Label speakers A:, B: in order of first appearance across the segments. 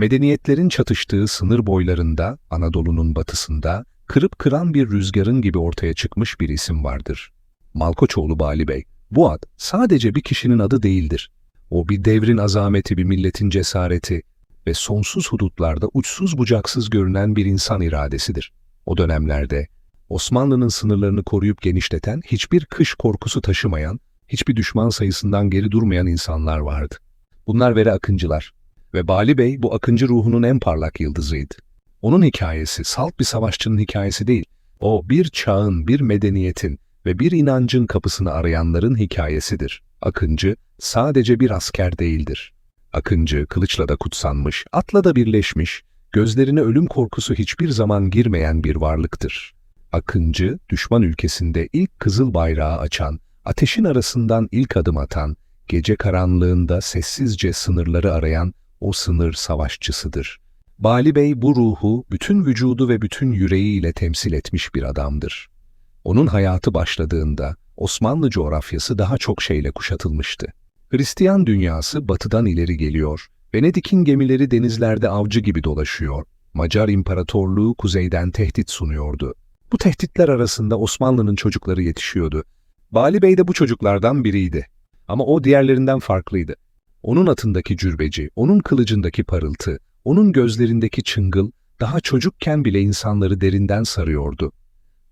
A: Medeniyetlerin çatıştığı sınır boylarında, Anadolu'nun batısında, kırıp kıran bir rüzgarın gibi ortaya çıkmış bir isim vardır. Malkoçoğlu Bali Bey. Bu ad sadece bir kişinin adı değildir. O bir devrin azameti, bir milletin cesareti ve sonsuz hudutlarda uçsuz bucaksız görünen bir insan iradesidir. O dönemlerde Osmanlı'nın sınırlarını koruyup genişleten, hiçbir kış korkusu taşımayan, hiçbir düşman sayısından geri durmayan insanlar vardı. Bunlar Veri Akıncılar ve Bali Bey bu akıncı ruhunun en parlak yıldızıydı. Onun hikayesi salt bir savaşçının hikayesi değil, o bir çağın, bir medeniyetin ve bir inancın kapısını arayanların hikayesidir. Akıncı sadece bir asker değildir. Akıncı kılıçla da kutsanmış, atla da birleşmiş, gözlerine ölüm korkusu hiçbir zaman girmeyen bir varlıktır. Akıncı, düşman ülkesinde ilk kızıl bayrağı açan, ateşin arasından ilk adım atan, gece karanlığında sessizce sınırları arayan o sınır savaşçısıdır. Bali Bey bu ruhu bütün vücudu ve bütün yüreğiyle temsil etmiş bir adamdır. Onun hayatı başladığında Osmanlı coğrafyası daha çok şeyle kuşatılmıştı. Hristiyan dünyası batıdan ileri geliyor, Venedik'in gemileri denizlerde avcı gibi dolaşıyor, Macar İmparatorluğu kuzeyden tehdit sunuyordu. Bu tehditler arasında Osmanlı'nın çocukları yetişiyordu. Bali Bey de bu çocuklardan biriydi. Ama o diğerlerinden farklıydı. Onun atındaki cürbeci, onun kılıcındaki parıltı, onun gözlerindeki çıngıl daha çocukken bile insanları derinden sarıyordu.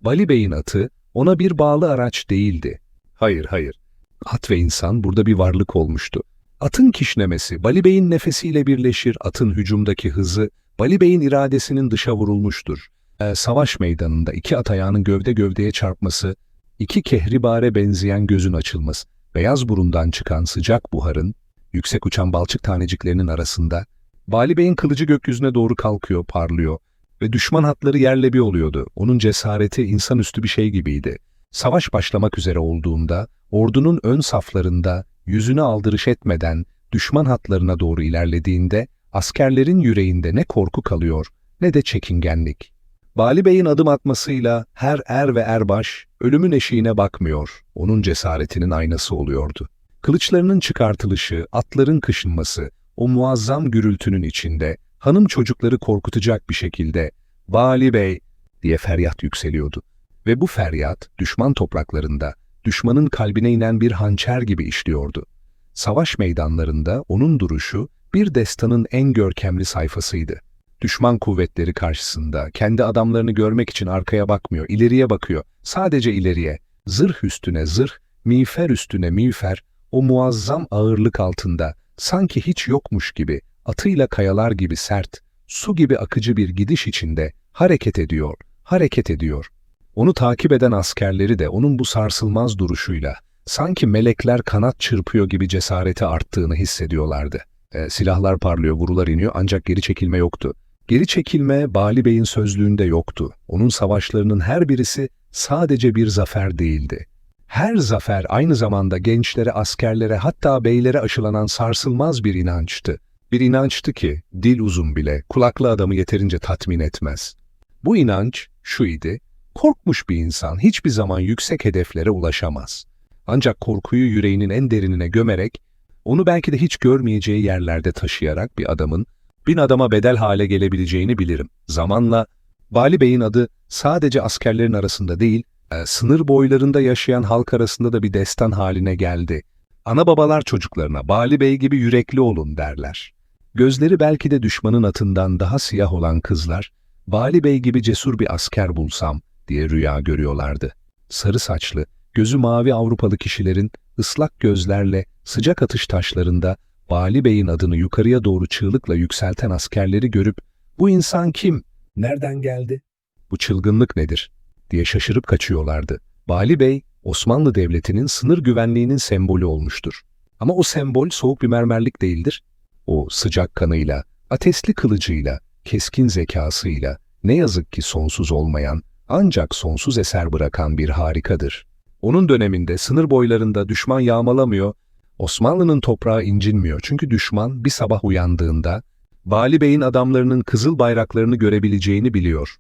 A: Bali Bey'in atı ona bir bağlı araç değildi. Hayır, hayır. At ve insan burada bir varlık olmuştu. Atın kişnemesi, Bali Bey'in nefesiyle birleşir, atın hücumdaki hızı, Bali Bey'in iradesinin dışa vurulmuştur. Ee, savaş meydanında iki at ayağının gövde gövdeye çarpması, iki kehribare benzeyen gözün açılması, beyaz burundan çıkan sıcak buharın, yüksek uçan balçık taneciklerinin arasında, Bali Bey'in kılıcı gökyüzüne doğru kalkıyor, parlıyor ve düşman hatları yerle bir oluyordu. Onun cesareti insanüstü bir şey gibiydi. Savaş başlamak üzere olduğunda, ordunun ön saflarında, yüzüne aldırış etmeden, düşman hatlarına doğru ilerlediğinde, askerlerin yüreğinde ne korku kalıyor, ne de çekingenlik. Bali Bey'in adım atmasıyla her er ve erbaş ölümün eşiğine bakmıyor, onun cesaretinin aynası oluyordu. Kılıçlarının çıkartılışı, atların kışınması, o muazzam gürültünün içinde hanım çocukları korkutacak bir şekilde Bali Bey diye feryat yükseliyordu. Ve bu feryat düşman topraklarında, düşmanın kalbine inen bir hançer gibi işliyordu. Savaş meydanlarında onun duruşu bir destanın en görkemli sayfasıydı. Düşman kuvvetleri karşısında kendi adamlarını görmek için arkaya bakmıyor, ileriye bakıyor. Sadece ileriye. Zırh üstüne zırh, miğfer üstüne miğfer, o muazzam ağırlık altında sanki hiç yokmuş gibi, atıyla kayalar gibi sert, su gibi akıcı bir gidiş içinde hareket ediyor, hareket ediyor. Onu takip eden askerleri de onun bu sarsılmaz duruşuyla, sanki melekler kanat çırpıyor gibi cesareti arttığını hissediyorlardı. E, silahlar parlıyor, vurular iniyor ancak geri çekilme yoktu. Geri çekilme Bali Bey'in sözlüğünde yoktu. Onun savaşlarının her birisi sadece bir zafer değildi. Her zafer aynı zamanda gençlere, askerlere hatta beylere aşılanan sarsılmaz bir inançtı. Bir inançtı ki dil uzun bile kulaklı adamı yeterince tatmin etmez. Bu inanç şu idi, korkmuş bir insan hiçbir zaman yüksek hedeflere ulaşamaz. Ancak korkuyu yüreğinin en derinine gömerek, onu belki de hiç görmeyeceği yerlerde taşıyarak bir adamın bin adama bedel hale gelebileceğini bilirim. Zamanla Bali Bey'in adı sadece askerlerin arasında değil, sınır boylarında yaşayan halk arasında da bir destan haline geldi. Ana babalar çocuklarına Bali Bey gibi yürekli olun derler. Gözleri belki de düşmanın atından daha siyah olan kızlar, Bali Bey gibi cesur bir asker bulsam diye rüya görüyorlardı. Sarı saçlı, gözü mavi Avrupalı kişilerin ıslak gözlerle sıcak atış taşlarında Bali Bey'in adını yukarıya doğru çığlıkla yükselten askerleri görüp bu insan kim, nereden geldi, bu çılgınlık nedir diye şaşırıp kaçıyorlardı. Bali Bey, Osmanlı Devleti'nin sınır güvenliğinin sembolü olmuştur. Ama o sembol soğuk bir mermerlik değildir. O sıcak kanıyla, ateşli kılıcıyla, keskin zekasıyla, ne yazık ki sonsuz olmayan, ancak sonsuz eser bırakan bir harikadır. Onun döneminde sınır boylarında düşman yağmalamıyor, Osmanlı'nın toprağı incinmiyor çünkü düşman bir sabah uyandığında, Bali Bey'in adamlarının kızıl bayraklarını görebileceğini biliyor.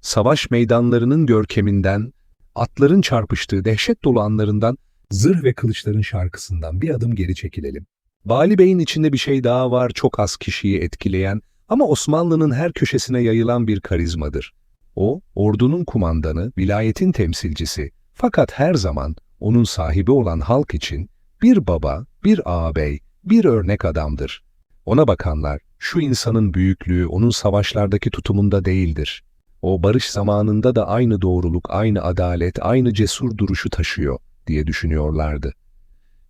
A: Savaş meydanlarının görkeminden, atların çarpıştığı dehşet dolu anlarından, zırh ve kılıçların şarkısından bir adım geri çekilelim. Bali Bey'in içinde bir şey daha var çok az kişiyi etkileyen ama Osmanlı'nın her köşesine yayılan bir karizmadır. O, ordunun kumandanı, vilayetin temsilcisi fakat her zaman onun sahibi olan halk için bir baba, bir ağabey, bir örnek adamdır. Ona bakanlar, şu insanın büyüklüğü onun savaşlardaki tutumunda değildir. O barış zamanında da aynı doğruluk, aynı adalet, aynı cesur duruşu taşıyor diye düşünüyorlardı.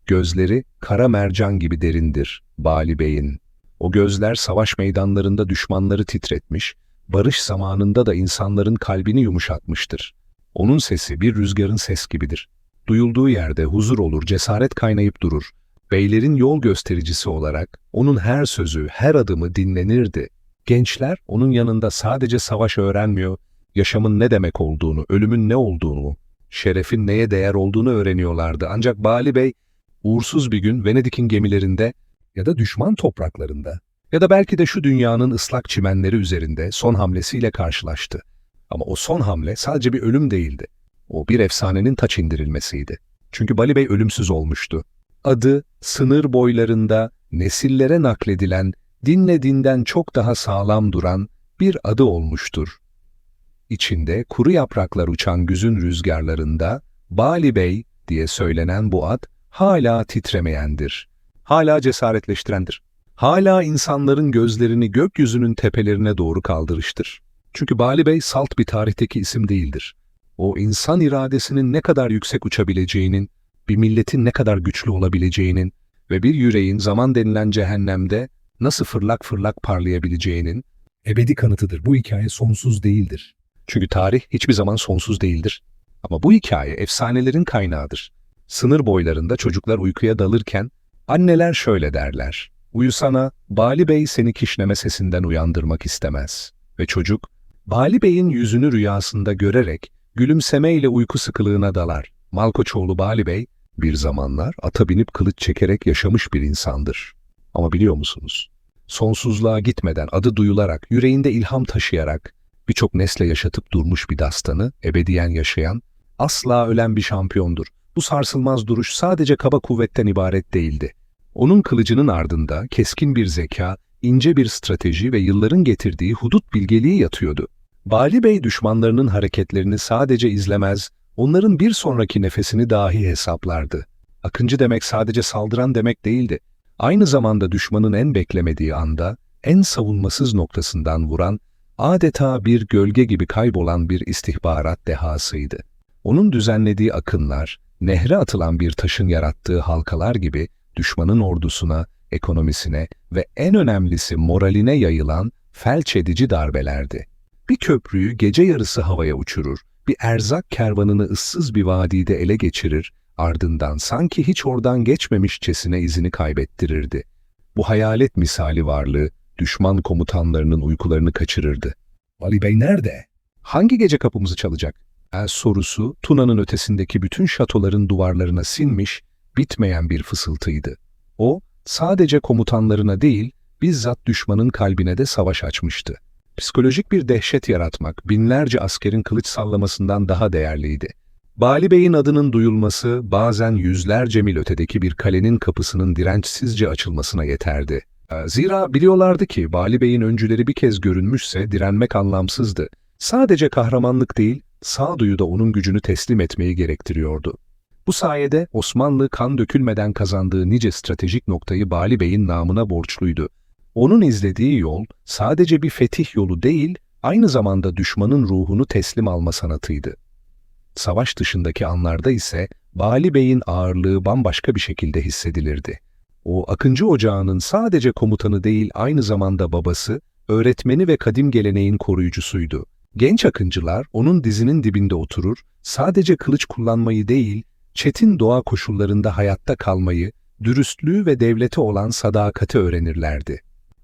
A: Gözleri kara mercan gibi derindir Bali Bey'in. O gözler savaş meydanlarında düşmanları titretmiş, barış zamanında da insanların kalbini yumuşatmıştır. Onun sesi bir rüzgarın ses gibidir. Duyulduğu yerde huzur olur, cesaret kaynayıp durur. Beylerin yol göstericisi olarak onun her sözü, her adımı dinlenirdi. Gençler onun yanında sadece savaş öğrenmiyor, yaşamın ne demek olduğunu, ölümün ne olduğunu, şerefin neye değer olduğunu öğreniyorlardı. Ancak Bali Bey uğursuz bir gün Venedik'in gemilerinde ya da düşman topraklarında ya da belki de şu dünyanın ıslak çimenleri üzerinde son hamlesiyle karşılaştı. Ama o son hamle sadece bir ölüm değildi. O bir efsanenin taç indirilmesiydi. Çünkü Bali Bey ölümsüz olmuştu. Adı sınır boylarında nesillere nakledilen, dinle dinden çok daha sağlam duran bir adı olmuştur. İçinde kuru yapraklar uçan güzün rüzgarlarında Bali Bey diye söylenen bu ad hala titremeyendir. Hala cesaretleştirendir. Hala insanların gözlerini gökyüzünün tepelerine doğru kaldırıştır. Çünkü Bali Bey salt bir tarihteki isim değildir. O insan iradesinin ne kadar yüksek uçabileceğinin, bir milletin ne kadar güçlü olabileceğinin ve bir yüreğin zaman denilen cehennemde nasıl fırlak fırlak parlayabileceğinin ebedi kanıtıdır. Bu hikaye sonsuz değildir. Çünkü tarih hiçbir zaman sonsuz değildir. Ama bu hikaye efsanelerin kaynağıdır. Sınır boylarında çocuklar uykuya dalırken anneler şöyle derler. Uyusana, Bali Bey seni kişneme sesinden uyandırmak istemez. Ve çocuk, Bali Bey'in yüzünü rüyasında görerek gülümsemeyle uyku sıkılığına dalar. Malkoçoğlu Bali Bey, bir zamanlar ata binip kılıç çekerek yaşamış bir insandır. Ama biliyor musunuz? Sonsuzluğa gitmeden adı duyularak, yüreğinde ilham taşıyarak, birçok nesle yaşatıp durmuş bir dastanı, ebediyen yaşayan, asla ölen bir şampiyondur. Bu sarsılmaz duruş sadece kaba kuvvetten ibaret değildi. Onun kılıcının ardında keskin bir zeka, ince bir strateji ve yılların getirdiği hudut bilgeliği yatıyordu. Bali Bey düşmanlarının hareketlerini sadece izlemez, onların bir sonraki nefesini dahi hesaplardı. Akıncı demek sadece saldıran demek değildi. Aynı zamanda düşmanın en beklemediği anda, en savunmasız noktasından vuran, adeta bir gölge gibi kaybolan bir istihbarat dehasıydı. Onun düzenlediği akınlar, nehre atılan bir taşın yarattığı halkalar gibi düşmanın ordusuna, ekonomisine ve en önemlisi moraline yayılan felç edici darbelerdi. Bir köprüyü gece yarısı havaya uçurur, bir erzak kervanını ıssız bir vadide ele geçirir, ardından sanki hiç oradan geçmemişçesine izini kaybettirirdi. Bu hayalet misali varlığı düşman komutanlarının uykularını kaçırırdı. Ali Bey nerede? Hangi gece kapımızı çalacak? El sorusu Tuna'nın ötesindeki bütün şatoların duvarlarına sinmiş, bitmeyen bir fısıltıydı. O, sadece komutanlarına değil, bizzat düşmanın kalbine de savaş açmıştı. Psikolojik bir dehşet yaratmak binlerce askerin kılıç sallamasından daha değerliydi. Bali Bey'in adının duyulması bazen yüzlerce mil ötedeki bir kalenin kapısının dirençsizce açılmasına yeterdi. Zira biliyorlardı ki Bali Bey'in öncüleri bir kez görünmüşse direnmek anlamsızdı. Sadece kahramanlık değil, sağduyu da onun gücünü teslim etmeyi gerektiriyordu. Bu sayede Osmanlı kan dökülmeden kazandığı nice stratejik noktayı Bali Bey'in namına borçluydu. Onun izlediği yol sadece bir fetih yolu değil, aynı zamanda düşmanın ruhunu teslim alma sanatıydı. Savaş dışındaki anlarda ise Bali Bey'in ağırlığı bambaşka bir şekilde hissedilirdi. O Akıncı Ocağı'nın sadece komutanı değil aynı zamanda babası, öğretmeni ve kadim geleneğin koruyucusuydu. Genç akıncılar onun dizinin dibinde oturur, sadece kılıç kullanmayı değil, çetin doğa koşullarında hayatta kalmayı, dürüstlüğü ve devlete olan sadakati öğrenirlerdi.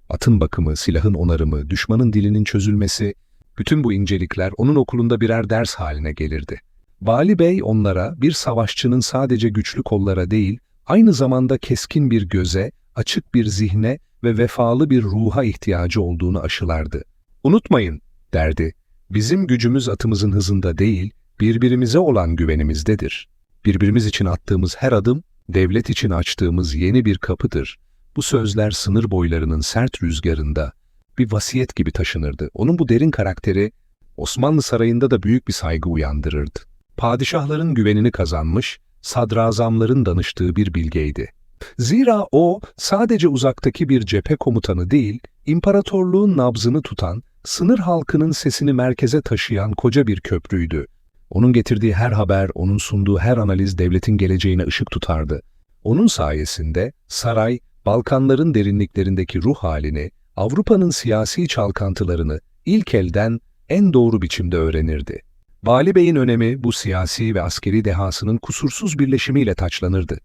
A: Atın bakımı, silahın onarımı, düşmanın dilinin çözülmesi, bütün bu incelikler onun okulunda birer ders haline gelirdi. Vali Bey onlara bir savaşçının sadece güçlü kollara değil, aynı zamanda keskin bir göze, açık bir zihne ve vefalı bir ruha ihtiyacı olduğunu aşılardı. Unutmayın, derdi, bizim gücümüz atımızın hızında değil, birbirimize olan güvenimizdedir. Birbirimiz için attığımız her adım, devlet için açtığımız yeni bir kapıdır. Bu sözler sınır boylarının sert rüzgarında bir vasiyet gibi taşınırdı. Onun bu derin karakteri Osmanlı sarayında da büyük bir saygı uyandırırdı. Padişahların güvenini kazanmış, sadrazamların danıştığı bir bilgeydi. Zira o sadece uzaktaki bir cephe komutanı değil, imparatorluğun nabzını tutan, sınır halkının sesini merkeze taşıyan koca bir köprüydü. Onun getirdiği her haber, onun sunduğu her analiz devletin geleceğine ışık tutardı. Onun sayesinde saray, Balkanların derinliklerindeki ruh halini, Avrupa'nın siyasi çalkantılarını ilk elden en doğru biçimde öğrenirdi. Vali Bey'in önemi bu siyasi ve askeri dehasının kusursuz birleşimiyle taçlanırdı.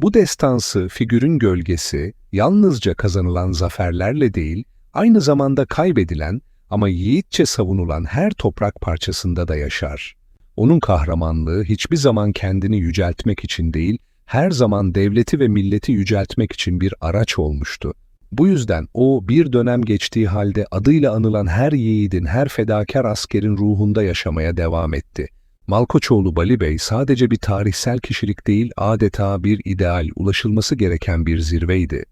A: Bu destansı figürün gölgesi yalnızca kazanılan zaferlerle değil, aynı zamanda kaybedilen ama yiğitçe savunulan her toprak parçasında da yaşar. Onun kahramanlığı hiçbir zaman kendini yüceltmek için değil, her zaman devleti ve milleti yüceltmek için bir araç olmuştu. Bu yüzden o bir dönem geçtiği halde adıyla anılan her yiğidin, her fedakar askerin ruhunda yaşamaya devam etti. Malkoçoğlu Bali Bey sadece bir tarihsel kişilik değil, adeta bir ideal, ulaşılması gereken bir zirveydi.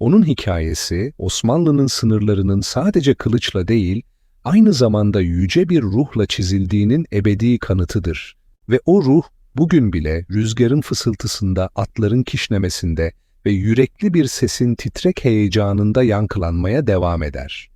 A: Onun hikayesi, Osmanlı'nın sınırlarının sadece kılıçla değil, aynı zamanda yüce bir ruhla çizildiğinin ebedi kanıtıdır. Ve o ruh, bugün bile rüzgarın fısıltısında, atların kişnemesinde ve yürekli bir sesin titrek heyecanında yankılanmaya devam eder.